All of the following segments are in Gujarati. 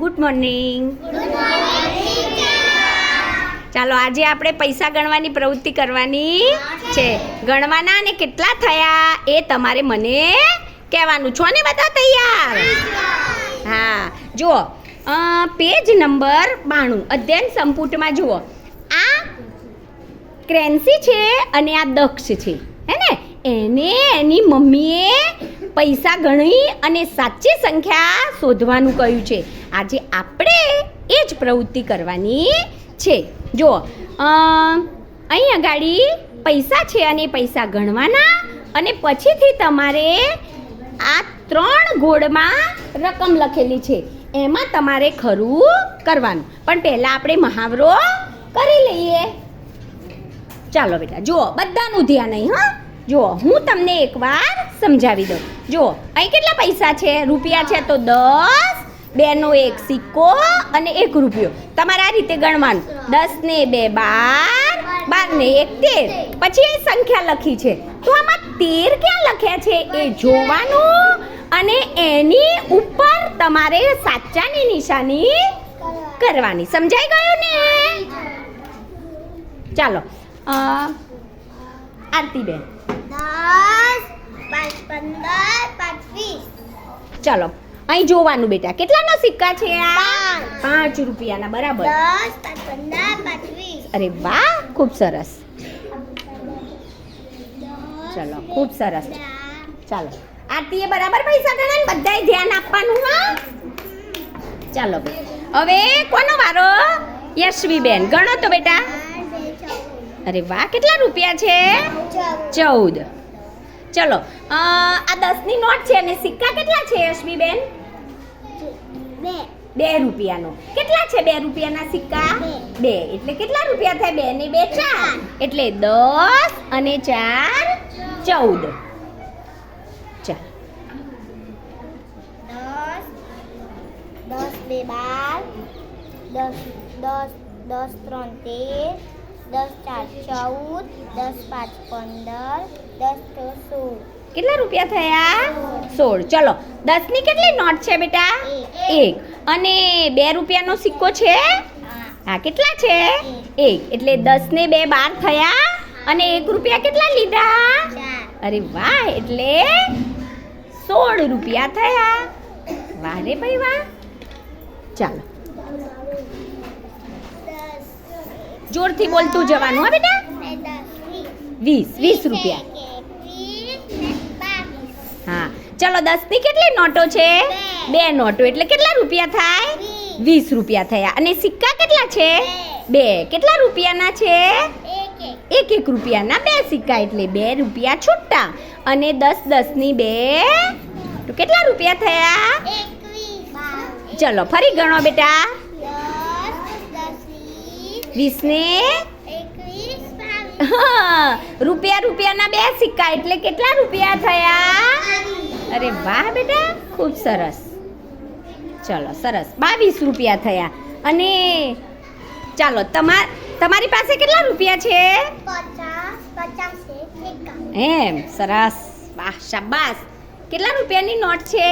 ગુડ મોર્નિંગ ચાલો આજે આપણે પૈસા ગણવાની પ્રવૃત્તિ કરવાની છે. ગણવાના અને કેટલા થયા એ તમારે મને કહેવાનું. છો ને બધા તૈયાર? હા. જુઓ. પેજ નંબર બાણું અધ્યયન સંપુટમાં જુઓ. આ ક્રેન્સી છે અને આ દક્ષ છે હે ને? એને એની મમ્મીએ પૈસા ગણી અને સાચી સંખ્યા શોધવાનું કહ્યું છે. આજે આપણે એ જ પ્રવૃત્તિ કરવાની છે. જુઓ અહીંયા અહીં આગળ પૈસા છે અને પૈસા ગણવાના અને પછીથી તમારે આ ત્રણ ગોળમાં રકમ લખેલી છે. એમાં તમારે ખરું કરવાનું. પણ પહેલાં આપણે મહાવરો કરી લઈએ. ચાલો બેટા, જુઓ, બધાનું ધ્યાન અહીં, હા. જુઓ, હું તમને એકવાર સમજાવી દઉં. જુઓ, અહીં કેટલા પૈસા છે? રૂપિયા છે તો દસ બેનો એક સિક્કો અને એક રૂપિયો. તમારે આ રીતે ગણવાનું. દસ ને બે બાર બાર ને એક તેર. પછી એ સંખ્યા લખી છે. તો આમાં તેર ક્યાં લખ્યા છે? એ જોવાનું અને એની ઉપર તમારે સાચાની નિશાની કરવાની. સમજાઈ ગયું ને? ચાલો. આરતી આરતીબેન દસ પાંચ પંદર પાંચ વીસ. ચાલો. અહીં જોવાનું બેટા કેટલાના સિક્કા છે આ? પાંચ. રૂપિયાના બરાબર. અરે વાહ ખૂબ સરસ. ચલો ખૂબ સરસ. ચાલો. આરતીએ બરાબર પૈસા ગણા ને બધાએ ધ્યાન આપવાનું હા? ચાલો હવે કોનો વારો? યશવીબેન. ગણો તો બેટા. અરે વાહ કેટલા રૂપિયા છે? ચૌદ. ચલો આ દસની નોટ છે અને સિક્કા કેટલા છે યશવી બે બે. રૂપિયાનો. કેટલા છે બે રૂપિયાના સિક્કા? બે. એટલે કેટલા રૂપિયા થાય બે ને બે? ચાર. એટલે દસ અને ચાર ચૌદ. ચાર. દસ બે બાર દસ દસ દસ ત્રણ તેર દસ ચાર ચૌદ દસ પાંચ પંદર દસ સોળ. કેટલા રૂપિયા થયા? સોળ. ચલો દસની કેટલી નોટ છે બેટા? એક. અને બે રૂપિયાનો સિક્કો છે? હા. હા કેટલા છે? એક. એટલે દસ ને બે બાર થયા. અને એક રૂપિયા કેટલા લીધા? અરે વાહ એટલે સોળ રૂપિયા થયા. વાહ રે ભાઈ વાહ. ચાલો દસ જોરથી બોલતું જવાનું હા બેટા? વીસ વીસ રૂપિયા. હા. ચલો દસની કેટલી નોટો છે? બે. નોટો. એટલે કેટલા રૂપિયા થાય? વીસ. રૂપિયા થયા. અને સિક્કા કેટલા છે? બે. કેટલા રૂપિયાના છે? એક એક રૂપિયાના બે સિક્કા એટલે બે રૂપિયા છૂટા. અને દસ દસની બે. તો કેટલા રૂપિયા થયા? ચલો ફરી ગણો બેટા. વીસને રૂપિયા રૂપિયાના બે સિક્કા એટલે કેટલા રૂપિયા થયા? અરે વાહ બેટા ખૂબ સરસ. ચલો સરસ. બાવીસ રૂપિયા થયા. અને ચાલો તમાર તમારી પાસે કેટલા રૂપિયા છે? એમ સરસ. વાહ શાબાશ. કેટલા રૂપિયાની નોટ છે?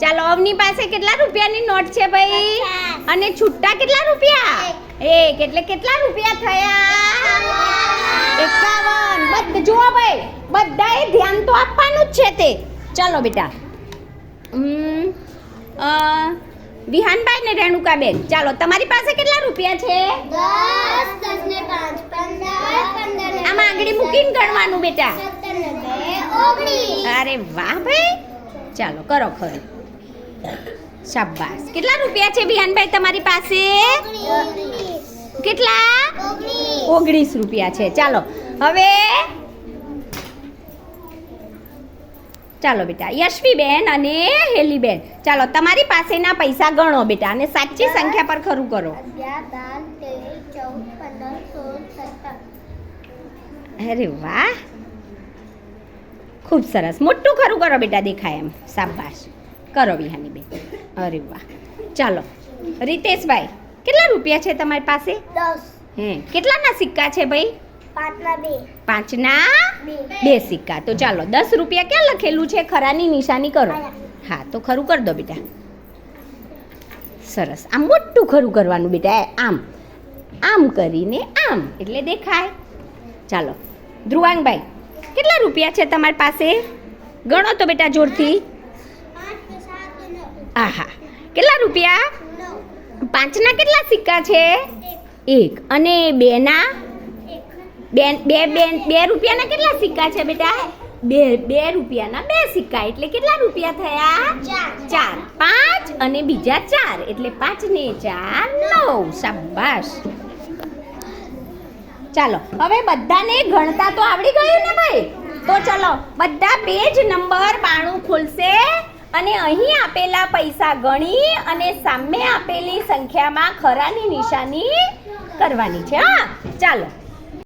ચાલો અવની પાસે કેટલા રૂપિયાની નોટ છે ભાઈ? અને છુટ્ટા કેટલા રૂપિયા? એક. એટલે કેટલા રૂપિયા થયા? એકાવન. બધ જુઓ ભાઈ બધાએ ધ્યાન તો આપવાનું જ છે તે. ચાલો બેટા. વિહાનભાઈ ને રેણુકાબેન. ચાલો તમારી પાસે કેટલા રૂપિયા છે? આમાં આંગળી મૂકીને ગણવાનું બેટા. અરે વાહ ભાઈ. ચાલો કરો ખરું. શાબાશ. કેટલા રૂપિયા છે બિહાનભાઈ તમારી પાસે? કેટલા? ઓગણીસ રૂપિયા છે. ચાલો હવે ચાલો બેટા યશવીબેન અને હેલીબેન. ચાલો તમારી પાસેના પૈસા ગણો બેટા અને સાચી સંખ્યા પર ખરું કરો. અરે વાહ. ખૂબ સરસ. મોટું ખરું કરો બેટા દેખાય એમ. સાબાશ કરો વિહાની બેન. અરે વાહ. ચાલો. રીતેશભાઈ કેટલા રૂપિયા છે તમારી પાસે? દસ. હે કેટલાના સિક્કા છે ભાઈ? પાંચના બે. પાંચના? બે. બે સિક્કા. તો ચાલો દસ રૂપિયા ક્યાં લખેલું છે? ખરાની નિશાની કરો. હા તો ખરું કરી દો બેટા. સરસ. આમ મોટું ખરું કરવાનું બેટા આમ. આમ કરીને આમ. એટલે દેખાય. ચાલો. ધ્રુવાંગભાઈ કેટલા રૂપિયા છે તમારી પાસે? ગણો તો બેટા જોરથી. આહા. કેટલા રૂપિયા? પાંચના કેટલા સિક્કા છે? એક. અને બેના? બે બે બે બે રૂપિયાના કેટલા સિક્કા છે બેટા? બે બે રૂપિયાના બે સિક્કા. એટલે કેટલા રૂપિયા થયા? ચાર. પાંચ અને બીજા ચાર. એટલે પાંચ ને ચાર, નવ. શાબાશ. ચાલો, હવે બધાને ગણતા તો આવડી ગયું ને ભાઈ? તો ચલો, બધા પેજ નંબર બાણું ખોલશે અને અહીં આપેલા પૈસા ગણી અને સામે આપેલી સંખ્યામાં ખરાની નિશાની કરવાની છે, હા? ચાલો.